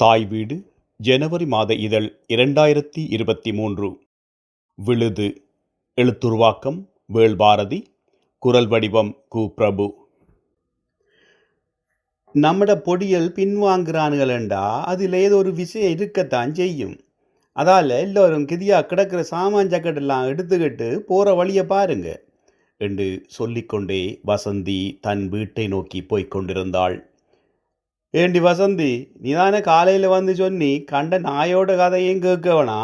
தாய் வீடு ஜனவரி மாத இதழ் இரண்டாயிரத்தி இருபத்தி மூன்று. விழுது எழுத்துருவாக்கம் வேள்பாரதி குரல் வடிவம் கு. பிரபு. நம்மட பொடியல் பின்வாங்குறானுகளண்டா அதில் ஏதோ ஒரு விஷயம் இருக்கத்தான் செய்யும். அதால் எல்லோரும் கிதியாக கிடக்கிற சாமான் ஜக்கெட்டெல்லாம் எடுத்துக்கிட்டு போகிற வழியை பாருங்க என்று சொல்லிக்கொண்டே வசந்தி தன் வீட்டை நோக்கி போய்க் கொண்டிருந்தாள். ஏண்டி வசந்தி? நீதானே காலையில் வந்து சொன்னி கண்ட நாயோட கதையும் கேட்கவனா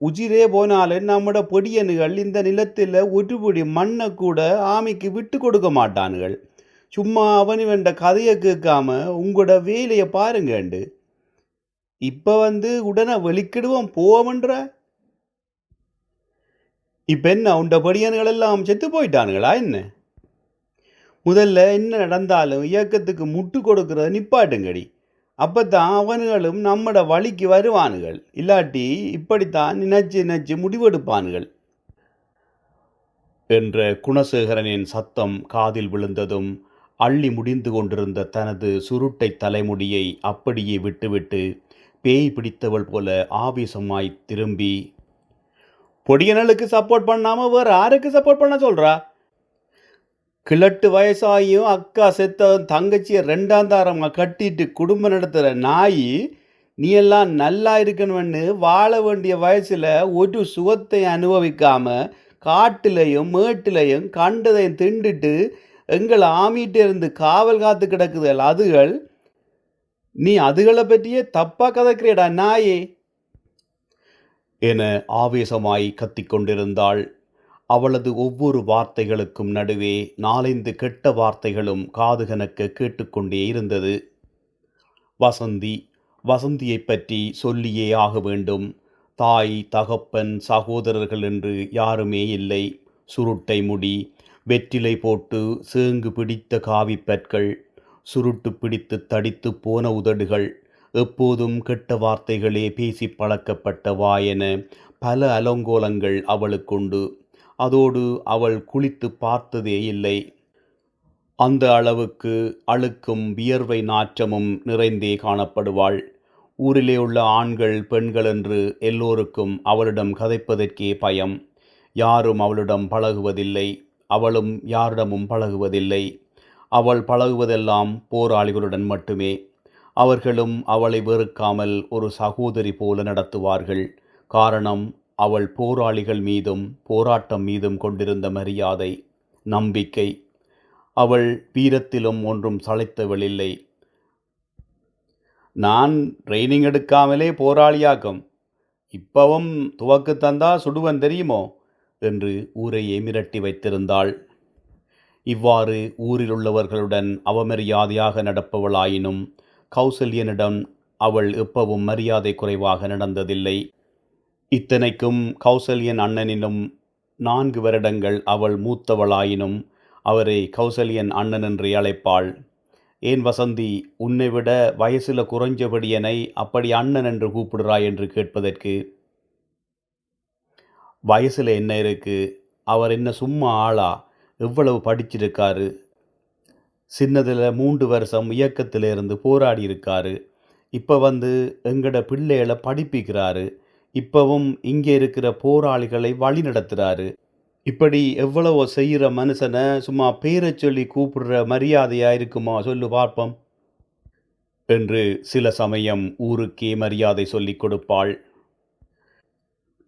உஜிரே போனாலும் நம்மட பொடியனுகள் இந்த நிலத்தில் ஒரு மண்ணை கூட ஆமைக்கு விட்டு கொடுக்க மாட்டானுகள். சும்மா அவனு வேண்ட கதையை கேட்காம உங்களோட வேலையை பாருங்கண்டு. இப்போ வந்து உடனே வெளிக்கிடுவோம் போவோம்ன்ற? இப்போ என்ன உண்ட பொடியன்கள் எல்லாம் செத்து போயிட்டானுங்களா என்ன? முதல்ல என்ன நடந்தாலும் இயக்கத்துக்கு முட்டு கொடுக்கறத நிப்பாட்டுங்கடி. அப்போ தான் அவனுகளும் நம்மட வழிக்கு வருவானுகள். இல்லாட்டி இப்படித்தான் நினைச்சு நினைச்சு முடிவெடுப்பானுகள். என்ற குணசேகரனின் சத்தம் காதில் விழுந்ததும் அள்ளி முடிந்து கொண்டிருந்த தனது சுருட்டை தலைமுடியை அப்படியே விட்டுவிட்டு பேய் பிடித்தவள் போல ஆவேசமாய் திரும்பி பொடியனலுக்கு சப்போர்ட் பண்ணாமல் வேறு யாருக்கு சப்போர்ட் பண்ண சொல்கிறா கிழட்டு வயசாகியும் அக்கா செத்த தங்கச்சியை ரெண்டாம் தாரமாக கட்டிட்டு குடும்பம் நடத்துகிற நாய் நீ எல்லாம் நல்லா இருக்கணும்னு வாழ வேண்டிய வயசில் ஒரு சுகத்தை அனுபவிக்காமல் காட்டுலையும் மேட்டுலையும் கண்டதையும் திண்டுட்டு எங்களை ஆமிட்டு இருந்து காவல் காத்து கிடக்குதல் அதுகள். நீ அதுகளை பற்றியே தப்பாக கதைக்கிறேடா நாயே என ஆவேசமாய் கத்திக்கொண்டிருந்தாள் அவளது ஒவ்வொரு வார்த்தைகளுக்கும் நடுவே நாலைந்து கெட்ட வார்த்தைகளும் காதுகனக்க கேட்டுக்கொண்டே இருந்தது. வசந்தி வசந்தியைப் பற்றி சொல்லியே ஆக வேண்டும். தாய் தகப்பன் சகோதரர்கள் என்று யாருமே இல்லை. சுருட்டை முடி வெற்றிலை போட்டு சேங்கு பிடித்த காவிப்பற்கள் சுருட்டு பிடித்து தடித்து போன உதடுகள் எப்போதும் கெட்ட வார்த்தைகளே பேசி பழக்கப்பட்ட வாயென பல அலங்கோலங்கள் அவளுக்குண்டு அதோடு அவள் குளித்து பார்த்ததே இல்லை. அந்த அளவுக்கு அழுக்கும் வியர்வை நாற்றமும் நிறைந்தே காணப்படுவாள். ஊரிலே உள்ள ஆண்கள் பெண்கள் என்று எல்லோருக்கும் அவளிடம் கதைப்பதற்கே பயம். யாரும் அவளிடம் பழகுவதில்லை. அவளும் யாரிடமும் பழகுவதில்லை. அவள் பழகுவதெல்லாம் போராளிகளுடன் மட்டுமே. அவர்களும் அவளை வெறுக்காமல் ஒரு சகோதரி போல நடத்துவார்கள். காரணம் அவள் போராளிகள் மீதும் போராட்டம் மீதும் கொண்டிருந்த மரியாதை நம்பிக்கை. அவள் வீரத்திலும் ஒன்றும் சளைத்தவளில்லை. நான் ட்ரைனிங் எடுக்காமலே போராளியாக்கும். இப்பவும் துவக்கு தந்தா சுடுவன் தெரியுமோ? என்று ஊரையே மிரட்டி வைத்திருந்தாள். இவ்வாறு ஊரில் உள்ளவர்களுடன் அவமரியாதையாக நடப்பவளாயினும் கௌசல்யனிடம் அவள் எப்பவும் மரியாதை குறைவாக நடந்ததில்லை. இத்தனைக்கும் கௌசல்யன் அண்ணனினும் நான்கு வருடங்கள் அவள் மூத்தவளாயினும் அவரை கௌசல்யன் அண்ணன் என்று அழைப்பாள். ஏன் வசந்தி உன்னை விட வயசில் குறைஞ்சபடியனை அப்படி அண்ணன் என்று கூப்பிடுறாய் என்று கேட்பதற்கு? வயசில் என்ன இருக்கு? அவர் என்ன சும்மா ஆளா? எவ்வளவு படிச்சிருக்காரு? சின்னதில் மூன்று வருஷம் இயக்கத்தில் இருந்து போராடி இருக்காரு இப்போ வந்து எங்கட பிள்ளைகளை படிப்பிக்கிறாரு. இப்பவும் இங்கே இருக்கிற போராளிகளை வழி நடத்துகிறாரு இப்படி எவ்வளவோ செய்கிற மனுஷனை சும்மா பேரை சொல்லி கூப்பிடுற மரியாதையாக இருக்குமா சொல்லு பார்ப்போம். என்று சில சமயம் ஊருக்கே மரியாதை சொல்லிக் கொடுப்பாள்.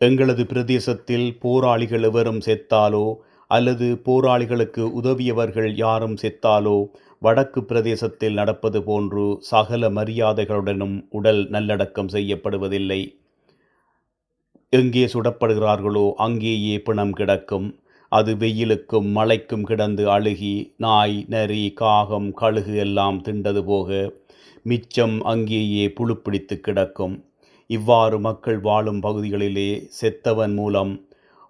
எங்களது பிரதேசத்தில் போராளிகள் எவரும் செத்தாலோ அல்லது போராளிகளுக்கு உதவியவர்கள் யாரும் செத்தாலோ வடக்கு பிரதேசத்தில் நடப்பது போன்று சகல மரியாதைகளுடனும் உடல் நல்லடக்கம் செய்யப்படுவதில்லை. எங்கே சுடப்படுகிறார்களோ அங்கேயே பிணம் கிடக்கும். அது வெயிலுக்கும் மழைக்கும் கிடந்து அழுகி நாய் நரி காகம் கழுகு எல்லாம் திண்டது போக மிச்சம் அங்கேயே புழுப்பிடித்து கிடக்கும். இவ்வாறு மக்கள் வாழும் பகுதிகளிலே செத்தவன் மூலம்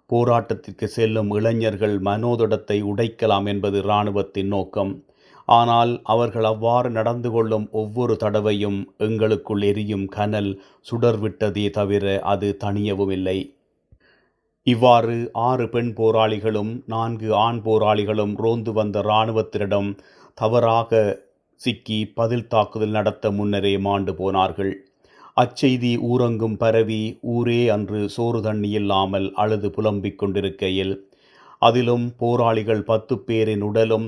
போராட்டத்திற்கு செல்லும் இளைஞர்கள் மனோதடத்தை உடைக்கலாம் என்பது இராணுவத்தின் நோக்கம். ஆனால் அவர்கள் அவ்வாறு நடந்து கொள்ளும் ஒவ்வொரு தடவையும் எங்களுக்குள் எரியும் கனல் சுடர்விட்டதே தவிர அது தணியவும் இல்லை இவ்வாறு ஆறு பெண் போராளிகளும் நான்கு ஆண் போராளிகளும் ரோந்து வந்த இராணுவத்தினிடம் தவறாக சிக்கி பதில் தாக்குதல் நடத்த முன்னரே மாண்டு போனார்கள். அச்செய்தி ஊரங்கும் பரவி ஊரே அன்று சோறு தண்ணி இல்லாமல் அழுது புலம்பிக் கொண்டிருக்கையில் அதிலும் போராளிகள் பத்து பேரின் உடலும்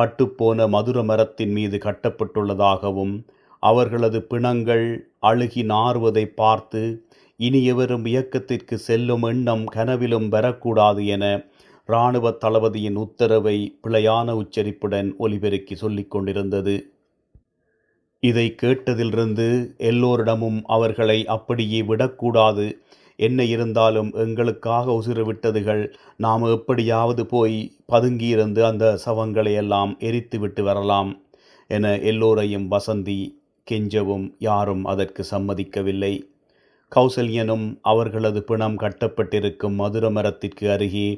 பட்டுப்போன மதுர மரத்தின் மீது கட்டப்பட்டுள்ளதாகவும் அவர்களது பிணங்கள் அழுகி நாறுவதை பார்த்து இனியவரும் இயக்கத்திற்கு செல்லும் எண்ணம் கனவிலும் வரக்கூடாது என இராணுவ தளபதியின் உத்தரவை பிழையான உச்சரிப்புடன் ஒலிபெருக்கி சொல்லிக் கொண்டிருந்தது. இதை கேட்டதிலிருந்து எல்லோரிடமும் அவர்களை அப்படியே விடக்கூடாது என்ன இருந்தாலும் எங்களுக்காக உசிறு விட்டதுகள் நாம் எப்படியாவது போய் பதுங்கியிருந்து அந்த சவங்களை எல்லாம் எரித்து விட்டு வரலாம் என எல்லோரையும் வசந்தி கெஞ்சவும் யாரும் அதற்கு சம்மதிக்கவில்லை. கௌசல்யனும் அவர்களது பிணம் கட்டப்பட்டிருக்கும் மதுர மரத்திற்கு அருகே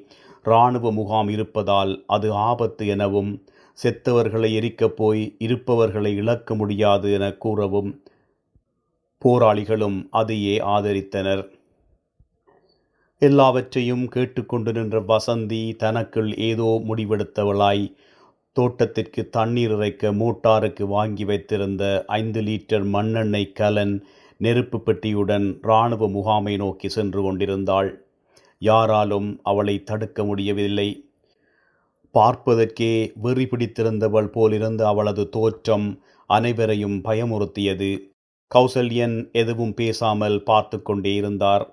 இராணுவ முகாம் இருப்பதால் அது ஆபத்து எனவும் செத்தவர்களை எரிக்கப் போய் இருப்பவர்களை இழக்க முடியாது என கூறவும் போராளிகளும் அதையே ஆதரித்தனர். எல்லாவற்றையும் கேட்டுக்கொண்டு நின்ற வசந்தி தனக்குள் ஏதோ முடிவெடுத்தவளாய் தோட்டத்திற்கு தண்ணீர் இறைக்க மோட்டாருக்கு வாங்கி வைத்திருந்த ஐந்து லிட்டர் மண்ணெண்ணெய் கலன் நெருப்பு பெட்டியுடன் இராணுவ முகாமை நோக்கி சென்று கொண்டிருந்தாள். யாராலும் அவளை தடுக்க முடியவில்லை. பார்ப்பதற்கே வெறி பிடித்திருந்தவள் போலிருந்த அவளது தோற்றம் அனைவரையும் பயமுறுத்தியது. கௌசல்யன் எதுவும் பேசாமல் பார்த்து கொண்டே இருந்தார்.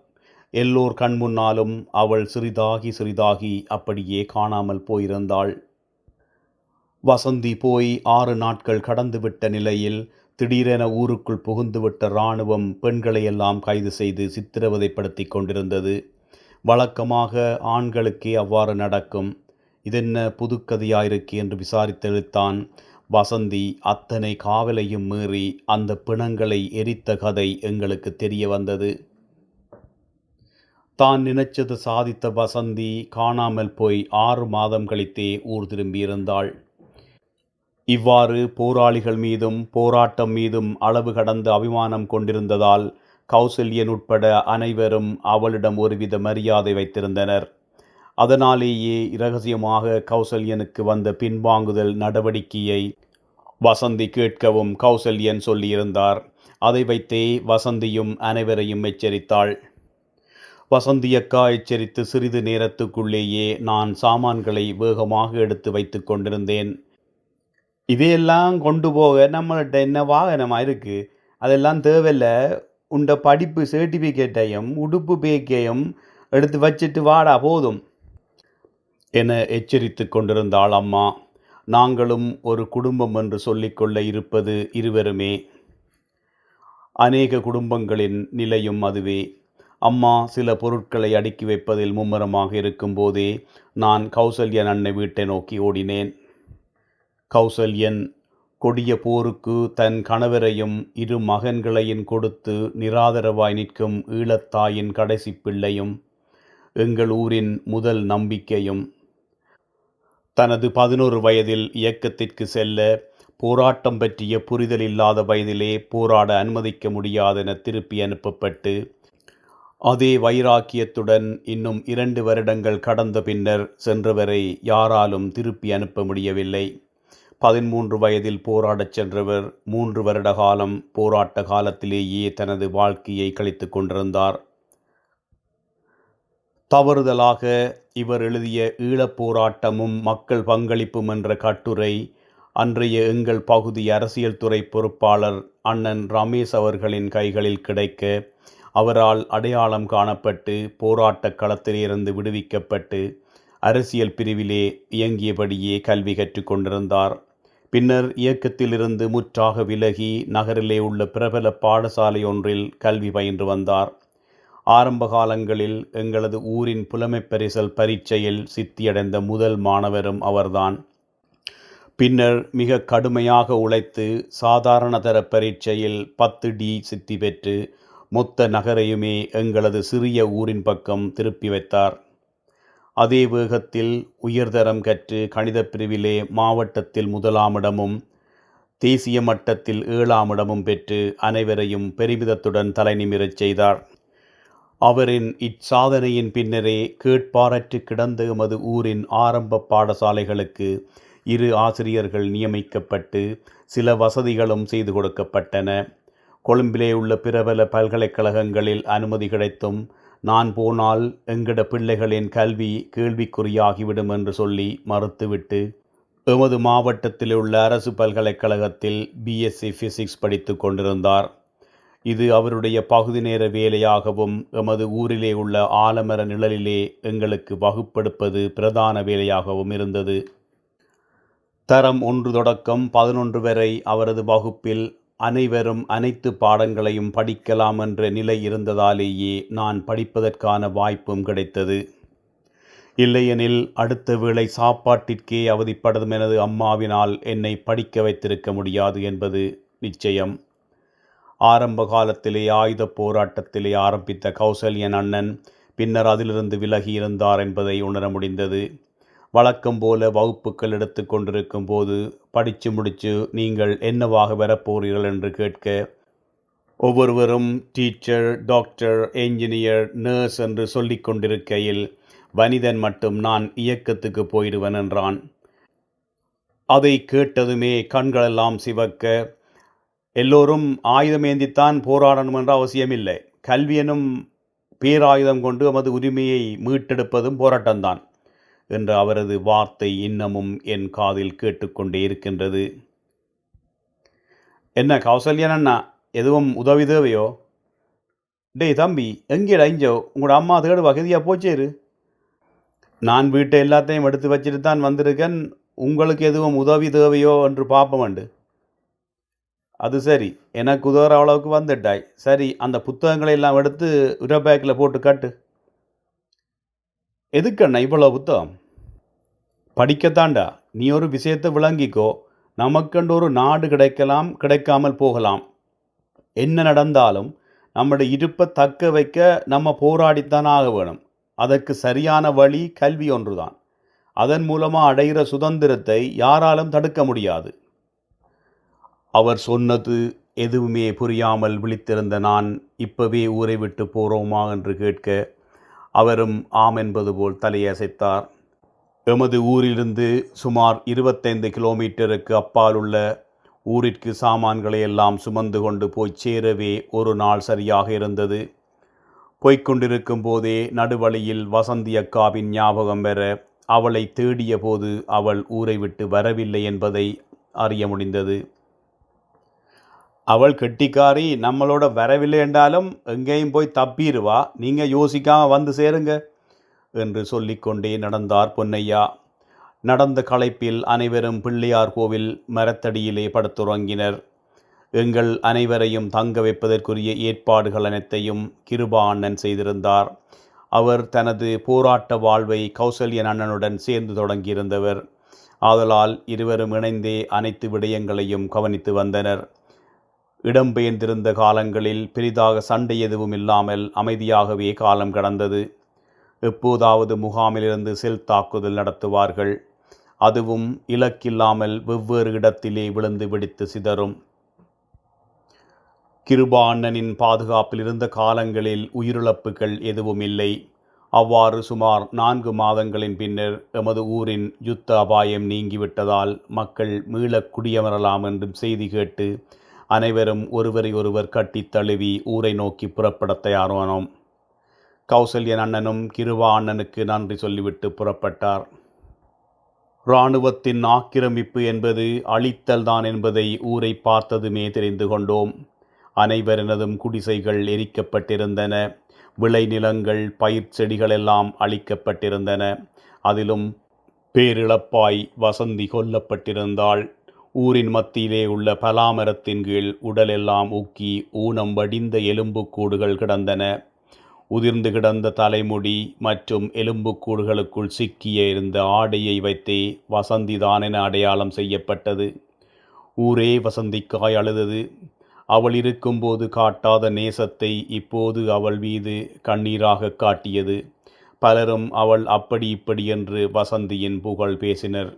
எல்லோர் கண் முன்னாலும் அவள் சிறிதாகி சிறிதாகி அப்படியே காணாமல் போயிருந்தாள். வசந்தி போய் ஆறு நாட்கள் கடந்துவிட்ட நிலையில் திடீரென ஊருக்குள் புகுந்துவிட்ட இராணுவம் பெண்களையெல்லாம் கைது செய்து சித்திரவதைப்படுத்தி கொண்டிருந்தது. வழக்கமாக ஆண்களுக்கே அவ்வாறு நடக்கும். இதென்ன புதுக்கதையாயிருக்கு என்று விசாரித்தெழுத்தான் வசந்தி. அத்தனை காவலையும் மீறி அந்த பிணங்களை எரித்த கதை எங்களுக்கு தெரிய வந்தது. தான் நினைச்சது சாதித்த வசந்தி காணாமல் போய் ஆறு மாதம் கழித்தே ஊர் திரும்பியிருந்தாள் இவ்வாறு போராளிகள் மீதும் போராட்டம் மீதும் அளவு கடந்த அபிமானம் கொண்டிருந்ததால் கௌசல்யன் உட்பட அனைவரும் அவளிடம் ஒருவித மரியாதை வைத்திருந்தனர். அதனாலேயே இரகசியமாக கௌசல்யனுக்கு வந்த பின்வாங்குதல் நடவடிக்கையை வசந்தி கேட்கவும் கௌசல்யன் சொல்லியிருந்தார். அதை வைத்தே வசந்தியும் அனைவரையும் எச்சரித்தாள். வசந்தியக்கா எச்சரித்து சிறிது நேரத்துக்குள்ளேயே நான் சாமான்களை வேகமாக எடுத்து வைத்து கொண்டிருந்தேன். இதையெல்லாம் கொண்டு போக நம்மள்கிட்ட என்ன வாகனமாக இருக்குது அதெல்லாம் தேவையில்ல. உண்ட படிப்பு சர்டிஃபிகேட்டையும் உடுப்பு பேக்கையும் எடுத்து வச்சுட்டு வாடா போதும். என எச்சரித்து கொண்டிருந்தாள் அம்மா. நாங்களும் ஒரு குடும்பம் என்று சொல்லிக்கொள்ள இருப்பது இருவருமே. அநேக குடும்பங்களின் நிலையும் அதுவே. அம்மா சில பொருட்களை அடுக்கி வைப்பதில் மும்முரமாக இருக்கும்போதே நான் கௌசல்யன் அன்னை வீட்டை நோக்கி ஓடினேன். கௌசல்யன் கொடிய போருக்கு தன் கணவரையும் இரு மகன்களையும் கொடுத்து நிராதரவாய் நிற்கும் ஈழத்தாயின் கடைசி பிள்ளையும் எங்கள் ஊரின் முதல் நம்பிக்கையும். தனது பதினோரு வயதில் இயக்கத்திற்கு செல்ல போராட்டம் பற்றிய புரிதல் இல்லாத வயதிலே போராட அனுமதிக்க முடியாதென திருப்பி அனுப்பப்பட்டு அதே வைராக்கியத்துடன் இன்னும் இரண்டு வருடங்கள் கடந்த பின்னர் சென்றவரை யாராலும் திருப்பி அனுப்ப முடியவில்லை. பதிமூன்று வயதில் போராடச் சென்றவர் மூன்று வருட காலம் போராட்ட காலத்திலேயே தனது வாழ்க்கையை கழித்து கொண்டிருந்தார். தவறுதலாக இவர் எழுதிய ஈழப் போராட்டமும் மக்கள் பங்களிப்பும் என்ற கட்டுரை அன்றைய எங்கள் பகுதி அரசியல் துறை பொறுப்பாளர் அண்ணன் ரமேஷ் அவர்களின் கைகளில் கிடைக்க அவரால் அடையாளம் காணப்பட்டு போராட்டக் களத்திலிருந்து விடுவிக்கப்பட்டு அரசியல் பிரிவிலே இயங்கியபடியே கல்வி கற்றுக்கொண்டிருந்தார் பின்னர் இயக்கத்திலிருந்து முற்றாக விலகி நகரிலே உள்ள பிரபல பாடசாலை ஒன்றில் கல்வி பயின்று வந்தார். ஆரம்ப காலங்களில் எங்களது ஊரின் புலமைப் பரிசல் பரீட்சையில் சித்தியடைந்த முதல் மாணவரும் அவர்தான். பின்னர் மிக கடுமையாக உழைத்து சாதாரண தர பரீட்சையில் பத்து டி சித்தி பெற்று மொத்த நகரையுமே எங்களது சிறிய ஊரின் பக்கம் திருப்பி வைத்தார். அதே வேகத்தில் உயர்தரம் கற்று கணிதப் பிரிவிலே மாவட்டத்தில் முதலாமிடமும் தேசிய மட்டத்தில் ஏழாமிடமும் பெற்று அனைவரையும் பெருமிதத்துடன் தலைநிமிரச் செய்தார். அவரின் இச்சாதனையின் பின்னரே கேட்பாரற்று கிடந்த எமது ஊரின் ஆரம்ப பாடசாலைகளுக்கு இரு ஆசிரியர்கள் நியமிக்கப்பட்டு சில வசதிகளும் செய்து கொடுக்கப்பட்டன. கொழும்பிலே உள்ள பிரபல பல்கலைக்கழகங்களில் அனுமதி கிடைத்தும் நான் போனால் எங்கட பிள்ளைகளின் கல்வி கேள்விக்குறியாகிவிடும் என்று சொல்லி மறுத்துவிட்டு எமது மாவட்டத்தில் உள்ள அரசு பல்கலைக்கழகத்தில் பிஎஸ்சி ஃபிசிக்ஸ் படித்து கொண்டிருந்தார். இது அவருடைய பகுதி நேர வேலையாகவும் எமது ஊரிலே உள்ள ஆலமர நிழலிலே எங்களுக்கு வகுப்பெடுப்பது பிரதான வேலையாகவும் இருந்தது. தரம் ஒன்று தொடக்கம் பதினொன்று வரை அவரது வகுப்பில் அனைவரும் அனைத்து பாடங்களையும் படிக்கலாம் என்ற நிலை இருந்ததாலேயே நான் படிப்பதற்கான வாய்ப்பும் கிடைத்தது. இல்லையெனில் அடுத்த வேளை சாப்பாட்டிற்கே அவதிப்படும் எனது அம்மாவினால் என்னை படிக்க வைத்திருக்க முடியாது என்பது நிச்சயம். ஆரம்ப காலத்திலே ஆயுத போராட்டத்திலே ஆரம்பித்த கௌசல்யன் அண்ணன் பின்னர் அதிலிருந்து விலகி இருந்தார் என்பதை உணர முடிந்தது. வழக்கம் போல வகுப்புகள் எடுத்து கொண்டிருக்கும் போது படித்து முடித்து நீங்கள் என்னவாக வரப்போறீர்கள் என்று கேட்க ஒவ்வொருவரும் டீச்சர் டாக்டர் என்ஜினியர் நர்ஸ் என்று சொல்லி கொண்டிருக்கையில் வனிதன் மட்டும் நான் இயக்கத்துக்கு போயிடுவன் என்றான். அதை கேட்டதுமே கண்களெல்லாம் சிவக்க எல்லோரும் ஆயுதமேந்தித்தான் போராடணும் என்ற அவசியமில்லை. கல்வி எனும் பேராயுதம் கொண்டு நமது உரிமையை மீட்டெடுப்பதும் போராட்டம்தான். என்ற அவரது வார்த்தை இன்னமும் என் காதில் கேட்டுக்கொண்டே இருக்கின்றது. என்ன கௌசல்யன் அண்ணா எதுவும் உதவி தேவையோ டேய் தம்பி எங்கேடா இஞ்சோ உங்களோட அம்மா தேடு வகதியாக போச்சேரு? நான் வீட்டை எல்லாத்தையும் எடுத்து வச்சுட்டு தான் வந்திருக்கேன். உங்களுக்கு எதுவும் உதவி தேவையோ என்று பார்ப்போமண்டு அது சரி எனக்கு உதவுற அளவுக்கு வந்துட்டாய். சரி அந்த புத்தகங்களை எல்லாம் எடுத்து உர பேக்கில் போட்டு கட்டு. எதுக்கண்ணா இவ்வளோ புத்தகம்? படிக்கத்தாண்டா நீ ஒரு விஷயத்தை விளங்கிக்கோ நமக்கென்று ஒரு நாடு கிடைக்கலாம் கிடைக்காமல் போகலாம். என்ன நடந்தாலும் நம்முடைய இருப்பை தக்க வைக்க நம்ம போராடித்தான் ஆக வேணும். அதற்கு சரியான வழி கல்வி ஒன்றுதான். அதன் மூலமாக அடைகிற சுதந்திரத்தை யாராலும் தடுக்க முடியாது. அவர் சொன்னது எதுவுமே புரியாமல் விழித்திருந்த நான் இப்பவே ஊரை விட்டு போகிறோமா என்று கேட்க அவரும் ஆம் என்பது போல் தலையசைத்தார். எமது ஊரிலிருந்து சுமார் இருபத்தைந்து கிலோமீட்டருக்கு அப்பால் உள்ள ஊரிற்கு சாமான்களை எல்லாம் சுமந்து கொண்டு போய் சேரவே ஒரு நாள் சரியாக இருந்தது. போய்க்கொண்டிருக்கும் போதே நடுவழியில் வசந்தி அக்காவின் ஞாபகம் பெற அவளை தேடிய போது அவள் ஊரை விட்டு வரவில்லை என்பதை அறிய முடிந்தது. அவள் கெட்டிக்காரி நம்மளோட வரவில்லை என்றாலும் எங்கேயும் போய் தப்பிடுவா நீங்கள் யோசிக்காமல் வந்து சேருங்க. என்று சொல்லிக்கொண்டே நடந்தார் பொன்னையா. நடந்த களைப்பில் அனைவரும் பிள்ளையார் கோவில் மரத்தடியிலே படுத்துறங்கினர். எங்கள் அனைவரையும் தங்க வைப்பதற்குரிய ஏற்பாடுகள் அனைத்தையும் கிருபா அண்ணன் செய்திருந்தார். அவர் தனது போராட்ட வாழ்வை கௌசல்யன் அண்ணனுடன் சேர்ந்து தொடங்கியிருந்தவர். ஆதலால் இருவரும் இணைந்தே அனைத்து விடயங்களையும் கவனித்து வந்தனர். இடம்பெயர்ந்திருந்த காலங்களில் பெரிதாக சண்டை எதுவும் இல்லாமல் அமைதியாகவே காலம் கடந்தது. எப்போதாவது முகாமிலிருந்து செல் தாக்குதல் நடத்துவார்கள். அதுவும் இலக்கில்லாமல் வெவ்வேறு இடத்திலே விழுந்து வெடித்து சிதறும். கிருபா அண்ணனின் பாதுகாப்பில் இருந்த காலங்களில் உயிரிழப்புகள் எதுவும் இல்லை அவ்வாறு சுமார் நான்கு மாதங்களின் பின்னர் எமது ஊரின் யுத்த அபாயம் நீங்கிவிட்டதால் மக்கள் மீளக் குடியமரலாம் என்றும் செய்தி கேட்டு அனைவரும் ஒருவரை ஒருவர் கட்டித் தழுவி ஊரை நோக்கி புறப்படத் தயாரானோம். கௌசல்யன் அண்ணனும் கிருவா அண்ணனுக்கு நன்றி சொல்லிவிட்டு புறப்பட்டார். இராணுவத்தின் ஆக்கிரமிப்பு என்பது அழித்தல் தான் என்பதை ஊரை பார்த்ததுமே தெரிந்து கொண்டோம். அனைவரினதும் குடிசைகள் எரிக்கப்பட்டிருந்தன. விளைநிலங்கள் பயிர் செடிகள் எல்லாம் அழிக்கப்பட்டிருந்தன. அதிலும் பேரிழப்பாய் வசந்தி கொல்லப்பட்டிருந்தாள். ஊரின் மத்தியிலே உள்ள பலாமரத்தின் கீழ் உடலெல்லாம் ஊக்கி ஊனம் வடிந்த எலும்புக்கூடுகள் கிடந்தன. உதிர்ந்து கிடந்த தலைமுடி மற்றும் எலும்புக்கூடுகளுக்குள் சிக்கிய இருந்த ஆடையை வைத்தே வசந்திதான் என அடையாளம் செய்யப்பட்டது. ஊரே வசந்திக்காய் அழுதது. அவள் இருக்கும்போது காட்டாத நேசத்தை இப்போது அவள் மீது கண்ணீராக காட்டியது. பலரும் அவள் அப்படி இப்படி என்று வசந்தியின் புகழ் பேசினர்.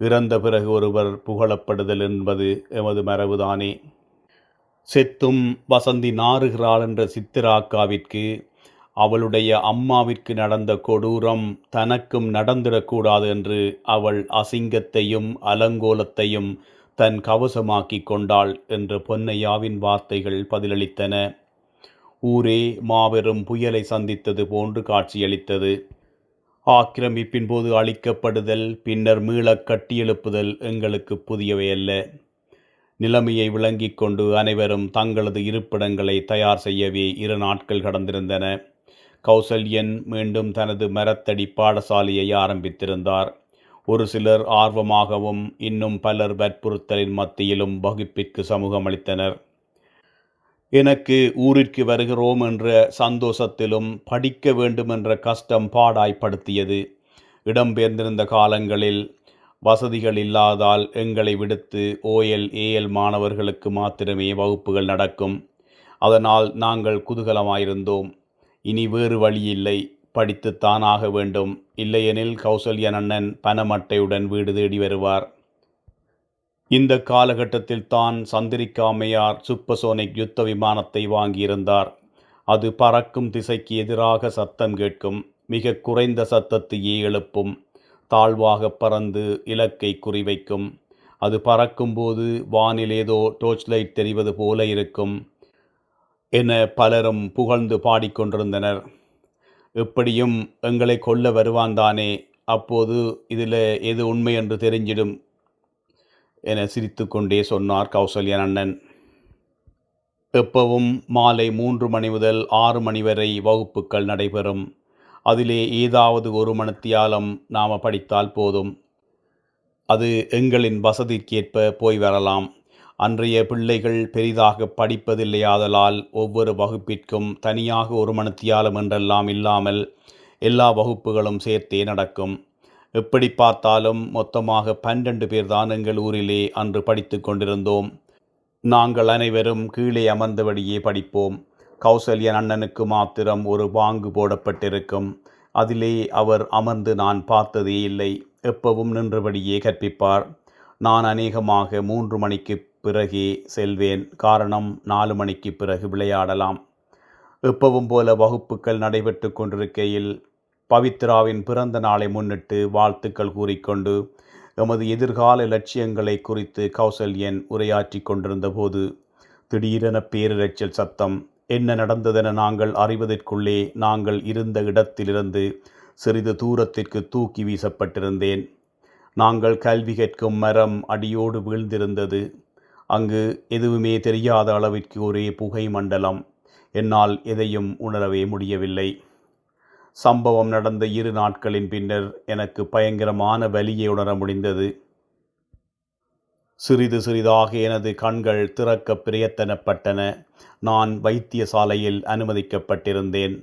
இறந்த பிறகு ஒருவர் புகழப்படுதல் என்பது எமது மரபுதானே. செத்தும் வசந்தி நாறுகிறாள் என்ற சித்திராக்காவிற்கு அவளுடைய அம்மாவிற்கு நடந்த கொடூரம் தனக்கும் நடந்திடக்கூடாது என்று அவள் அசிங்கத்தையும் அலங்கோலத்தையும் தன் கவசமாக்கிக் கொண்டாள் என்று பொன்னையாவின் வார்த்தைகள் பதிலளித்தன. ஊரே மாபெரும் புயலை சந்தித்தது போன்று காட்சியளித்தது. ஆக்கிரமிப்பின் போது அழிக்கப்படுதல் பின்னர் மீளக் கட்டியெழுப்புதல் எங்களுக்கு புதியவையல்ல நிலைமையை விளங்கிக் கொண்டு அனைவரும் தங்களது இருப்பிடங்களை தயார் செய்யவே இரு நாட்கள் கடந்திருந்தன. கௌசல்யன் மீண்டும் தனது மரத்தடி பாடசாலையை ஆரம்பித்திருந்தார். ஒரு சிலர் ஆர்வமாகவும் இன்னும் பலர் வற்புறுத்தலின் மத்தியிலும் வகுப்பிற்கு சமூகம் அளித்தனர் எனக்கு ஊரிற்கு வருகிறோம் என்ற சந்தோஷத்திலும் படிக்க வேண்டுமென்ற கஷ்டம் பாடாய்ப்படுத்தியது. இடம்பெயர்ந்திருந்த காலங்களில் வசதிகள் இல்லாதால் எங்களை விடுத்து ஓஎல் ஏஎல் மாணவர்களுக்கு மாத்திரமே வகுப்புகள் நடக்கும். அதனால் நாங்கள் குதூகலமாயிருந்தோம். இனி வேறு வழியில்லை படித்துத்தான் ஆக வேண்டும். இல்லையெனில் கௌசல்யன் அண்ணன் பணமட்டையுடன் வீடு தேடி வருவார். இந்த காலகட்டத்தில் தான் சந்திரிக்காமையார் அம்மையார் சூப்பர்சோனிக் யுத்த விமானத்தை வாங்கியிருந்தார். அது பறக்கும் திசைக்கு எதிராக சத்தம் கேட்கும். மிக குறைந்த சத்தத்தையே எழுப்பும். தாழ்வாக பறந்து இலக்கை குறிவைக்கும். அது பறக்கும்போது வானில் ஏதோ டோர்ச் லைட் தெரிவது போல இருக்கும். என பலரும் புகழ்ந்து பாடிக்கொண்டிருந்தனர். எப்படியும் எங்களை கொல்ல வருவான் தானே அப்போது இதில் எது உண்மை என்று தெரிஞ்சிடும் என சிரித்துக்கொண்டே சொன்னார் கௌசல்யன் அண்ணன். எப்பவும் மாலை மூன்று மணி முதல் ஆறு மணி வரை வகுப்புகள் நடைபெறும். அதிலே ஏதாவது ஒரு மணித்தியாலம் நாம் படித்தால் போதும். அது எங்களின் வசதிக்கேற்ப போய் வரலாம். அன்றைய பிள்ளைகள் பெரிதாக படிப்பதில்லையாதலால் ஒவ்வொரு வகுப்பிற்கும் தனியாக ஒரு மணித்தியாலம் என்றெல்லாம் இல்லாமல் எல்லா வகுப்புகளும் சேர்த்தே நடக்கும். எப்படி பார்த்தாலும் மொத்தமாக பன்னெண்டு பேர்தான் எங்கள் ஊரிலே அன்று படித்து கொண்டிருந்தோம். நாங்கள் அனைவரும் கீழே அமர்ந்தபடியே படிப்போம். கௌசல்யன் அண்ணனுக்கு மாத்திரம் ஒரு பாங்கு போடப்பட்டிருக்கும். அதிலே அவர் அமர்ந்து நான் பார்த்ததே இல்லை. எப்பவும் நின்றபடியே கற்பிப்பார். நான் அநேகமாக மூன்று மணிக்கு பிறகே செல்வேன். காரணம் நாலு மணிக்கு பிறகு விளையாடலாம். எப்பவும் போல வகுப்புகள் நடைபெற்று கொண்டிருக்கையில் பவித்ராவின் பிறந்த நாளை முன்னிட்டு வாழ்த்துக்கள் கூறிக்கொண்டு எமது எதிர்கால லட்சியங்களை குறித்து கௌசல்யன் உரையாற்றி கொண்டிருந்தபோது திடீரென பேரிரைச்சல் சத்தம் என்ன நடந்ததென நாங்கள் அறிவதற்குள்ளே நாங்கள் இருந்த இடத்திலிருந்து சிறிது தூரத்திற்கு தூக்கி வீசப்பட்டிருந்தேன். நாங்கள் கல்வி கேட்கும் மரம் அடியோடு வீழ்ந்திருந்தது. அங்கு எதுவுமே தெரியாத அளவிற்கு ஒரே புகை மண்டலம். என்னால் எதையும் உணரவே முடியவில்லை. சம்பவம் நடந்த இரு நாட்களின் பின்னர் எனக்கு பயங்கரமான வலியை உணர முடிந்தது. சிறிது சிறிதாக எனது கண்கள் திறக்க பிரயத்தனப்பட்டன. நான் வைத்தியசாலையில் அனுமதிக்கப்பட்டிருந்தேன்.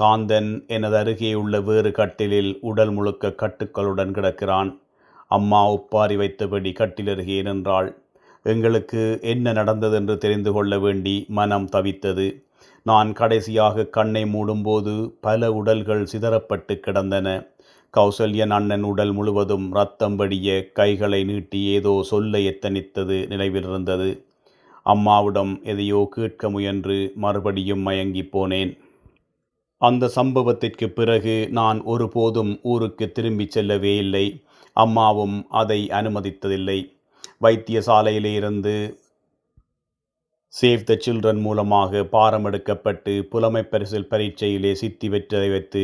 காந்தன் எனது அருகே உள்ள வேறு கட்டிலில் உடல் முழுக்க கட்டுக்களுடன் கிடக்கிறான். அம்மா உப்பாரி வைத்தபடி கட்டிலருகே நின்றாள். எங்களுக்கு என்ன நடந்ததென்று தெரிந்து கொள்ள வேண்டி மனம் தவித்தது. நான் கடைசியாக கண்ணை மூடும்போது பல உடல்கள் சிதறப்பட்டு கிடந்தன. கௌசல்யன் அண்ணன் உடல் முழுவதும் ரத்தம் வடிய கைகளை நீட்டி ஏதோ சொல்ல எத்தனித்தது நினைவிலிருந்தது. அம்மாவிடம் எதையோ கேட்க முயன்று மறுபடியும் மயங்கி போனேன். அந்த சம்பவத்திற்கு பிறகு நான் ஒருபோதும் ஊருக்கு திரும்பிச் செல்லவே இல்லை. அம்மாவும் அதை அனுமதித்ததில்லை. வைத்தியசாலையிலே இருந்து சேவ் த சில்ட்ரன் மூலமாக பாரம் எடுக்கப்பட்டு புலமை பரிசில் பரீட்சையிலே சித்தி பெற்றதை வைத்து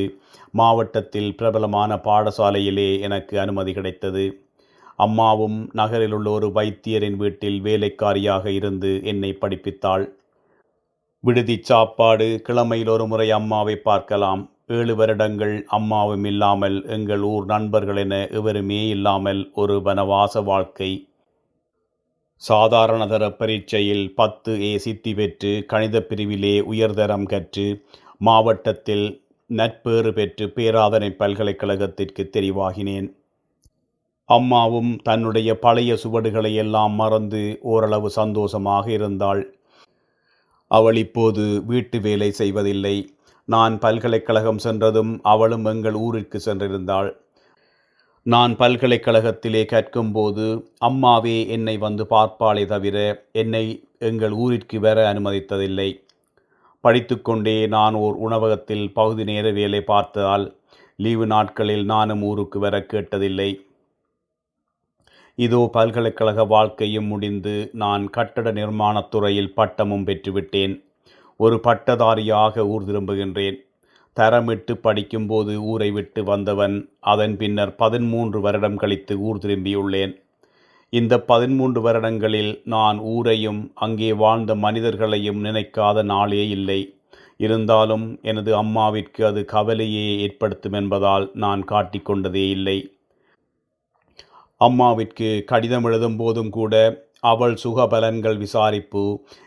மாவட்டத்தில் பிரபலமான பாடசாலையிலே எனக்கு அனுமதி கிடைத்தது. அம்மாவும் நகரில் உள்ள ஒரு வைத்தியரின் வீட்டில் வேலைக்காரியாக இருந்து என்னை படிப்பித்தாள். விடுதி சாப்பாடு கிழமையில் ஒரு முறை அம்மாவை பார்க்கலாம். ஏழு வருடங்கள் அம்மாவும் இல்லாமல் எங்கள் ஊர் நண்பர்கள் என எவருமே இல்லாமல் ஒரு வனவாச வாழ்க்கை சாதாரணதர பரீட்சையில் பத்து ஏ சித்தி பெற்று கணித பிரிவிலே உயர்தரம் கற்று மாவட்டத்தில் நட்பேறு பெற்று பேராதனை பல்கலைக்கழகத்திற்கு தெரிவாகினேன். அம்மாவும் தன்னுடைய பழைய சுவடுகளை எல்லாம் மறந்து ஓரளவு சந்தோஷமாக இருந்தாள். அவள் இப்போது வீட்டு வேலை செய்வதில்லை. நான் பல்கலைக்கழகம் சென்றதும் அவளும் எங்கள் ஊருக்கு சென்றிருந்தாள். நான் பல்கலைக்கழகத்திலே கற்கும்போது அம்மாவே என்னை வந்து பார்ப்பாளே தவிர என்னை எங்கள் ஊரிற்கு வர அனுமதித்ததில்லை. படித்துக்கொண்டே நான் ஓர் உணவகத்தில் பகுதி நேர வேலை பார்த்ததால் லீவு நாட்களில் நானும் ஊருக்கு வர கேட்டதில்லை. இதோ பல்கலைக்கழக வாழ்க்கையும் முடிந்து நான் கட்டட நிர்மாணத் துறையில் பட்டமும் பெற்றுவிட்டேன். ஒரு பட்டதாரியாக ஊர் திரும்புகின்றேன். தரமிட்டு படிக்கும்போது ஊரை விட்டு வந்தவன் அதன் பின்னர் பதிமூன்று வருடம் கழித்து ஊர் திரும்பியுள்ளேன். இந்த பதிமூன்று வருடங்களில் நான் ஊரையும் அங்கே வாழ்ந்த மனிதர்களையும் நினைக்காத நாளே இல்லை. இருந்தாலும் எனது அம்மாவிற்கு அது கவலையே ஏற்படுத்தும் என்பதால் நான் காட்டிக்கொண்டதே இல்லை. அம்மாவிற்கு கடிதம் எழுதும் போதும் கூட அவள் சுகபலன்கள் விசாரிப்பு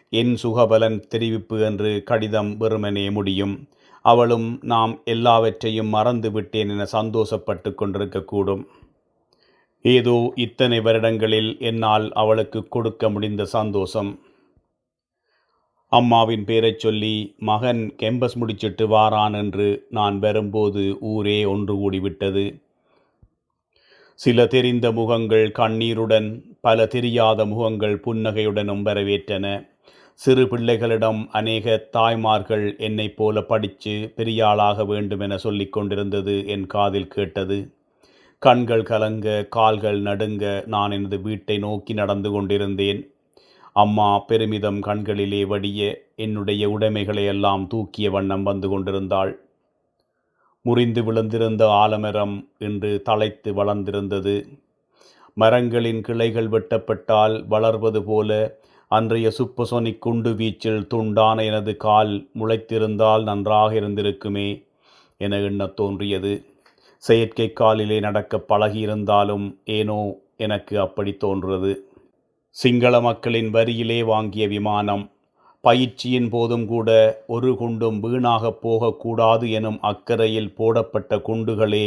என் சுகபலன் தெரிவிப்பு என்று கடிதம் வெறுமனே முடியும். அவளும் நாம் எல்லாவற்றையும் மறந்து விட்டேன் என சந்தோஷப்பட்டு கொண்டிருக்கக்கூடும். ஏதோ இத்தனை வருடங்களில் என்னால் அவளுக்கு கொடுக்க முடிந்த சந்தோஷம். அம்மாவின் பேரைச் சொல்லி மகன் கெம்பஸ் முடிச்சிட்டு வாரான் என்று நான் வரும்போது ஊரே ஒன்று கூடிவிட்டது. சில தெரிந்த முகங்கள் கண்ணீருடன் பல தெரியாத முகங்கள் புன்னகையுடனும் வரவேற்றன. சிறு பிள்ளைகளிடம் அநேக தாய்மார்கள் என்னைப் போல படித்து பெரியாளாக வேண்டும் என சொல்லிக் கொண்டிருந்தது என் காதில் கேட்டது. கண்கள் கலங்க கால்கள் நடுங்க நான் எனது வீட்டை நோக்கி நடந்து கொண்டிருந்தேன். அம்மா பெருமிதம் கண்களிலே வடிய என்னுடைய உடைமைகளை எல்லாம் தூக்கிய வண்ணம் வந்து கொண்டிருந்தாள். முறிந்து விழுந்திருந்த ஆலமரம் இன்று தழைத்து வளர்ந்திருந்தது. மரங்களின் கிளைகள் வெட்டப்பட்டால் வளர்வது போல அன்றைய சுப்பசோனிக் குண்டு வீச்சில் துண்டான எனது கால் முளைத்திருந்தால் நன்றாக இருந்திருக்குமே என எண்ணத் தோன்றியது. செயற்கை காலிலே நடக்க பழகியிருந்தாலும் ஏனோ எனக்கு அப்படி தோன்றது சிங்கள மக்களின் வரியிலே வாங்கிய விமானம் பயிற்சியின் போதும் கூட ஒரு குண்டும் வீணாகப் போகக்கூடாது எனும் அக்கறையில் போடப்பட்ட குண்டுகளே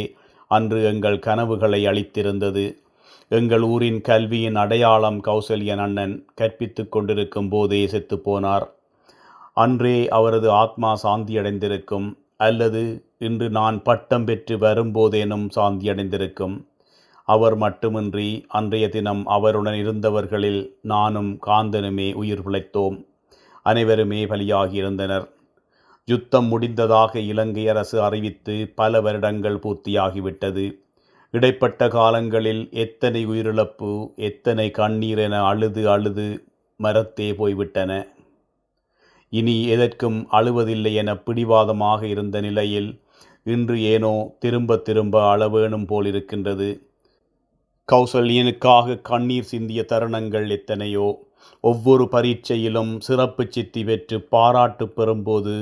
அன்று எங்கள் கனவுகளை அளித்திருந்தது. எங்கள் ஊரின் கல்வியின் அடையாளம் கௌசல்யன் அண்ணன் கற்பித்துக் கொண்டிருக்கும் போதே செத்துப்போனார் அன்றே அவரது ஆத்மா சாந்தியடைந்திருக்கும் அல்லது இன்று நான் பட்டம் பெற்று வரும்போதேனும் சாந்தியடைந்திருக்கும். அவர் மட்டுமின்றி அன்றைய தினம் அவருடன் இருந்தவர்களில் நானும் காந்தனுமே உயிர் பிழைத்தோம். அனைவருமே பலியாகியிருந்தனர். யுத்தம் முடிந்ததாக இலங்கை அரசு அறிவித்து பல வருடங்கள் பூர்த்தியாகிவிட்டது. இடைப்பட்ட காலங்களில் எத்தனை உயிரிழப்பு எத்தனை கண்ணீர் என அழுது அழுது மரத்தே போய்விட்டன. இனி எதற்கும் அழுவதில்லை என பிடிவாதமாக இருந்த நிலையில் இன்று ஏனோ திரும்ப திரும்ப அளவேணும் போலிருக்கின்றது. கௌசல்யனுக்காக கண்ணீர் சிந்திய தருணங்கள் எத்தனையோ ஒவ்வொரு பரீட்சையிலும் சிறப்பு சித்தி பெற்று பாராட்டு பெறும்போது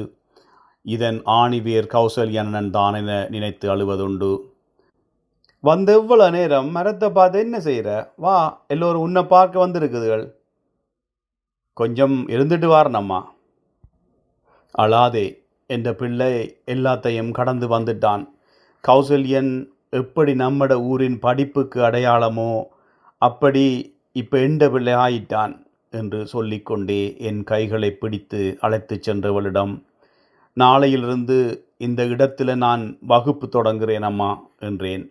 இதன் ஆணிவேர் கௌசல்யண்ணன் தான் என நினைத்து அழுவதுண்டு. வந்து எவ்வளோ நேரம் மரத்தை பார்த்து என்ன செய்கிற வா எல்லோரும் உன்னை பார்க்க வந்திருக்குதுகள். கொஞ்சம் இருந்துட்டு வாரணம்மா அழாதே என்ற பிள்ளை எல்லாத்தையும் கடந்து வந்துட்டான். கௌசல்யன் எப்படி நம்மட ஊரின் படிப்புக்கு அடையாளமோ அப்படி இப்போ எந்த பிள்ளை ஆயிட்டான் என்று சொல்லிக்கொண்டே என் கைகளை பிடித்து அழைத்துச் சென்றவளிடம் நாளையிலிருந்து இந்த இடத்தில் நான் வகுப்பு தொடங்குகிறேன் அம்மா என்றேன்.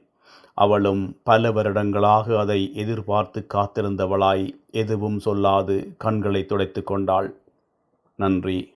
அவளும் பல வருடங்களாக அதை எதிர்பார்த்து காத்திருந்தவளாய் எதுவும் சொல்லாது கண்களை துடைத்து கொண்டாள். நன்றி.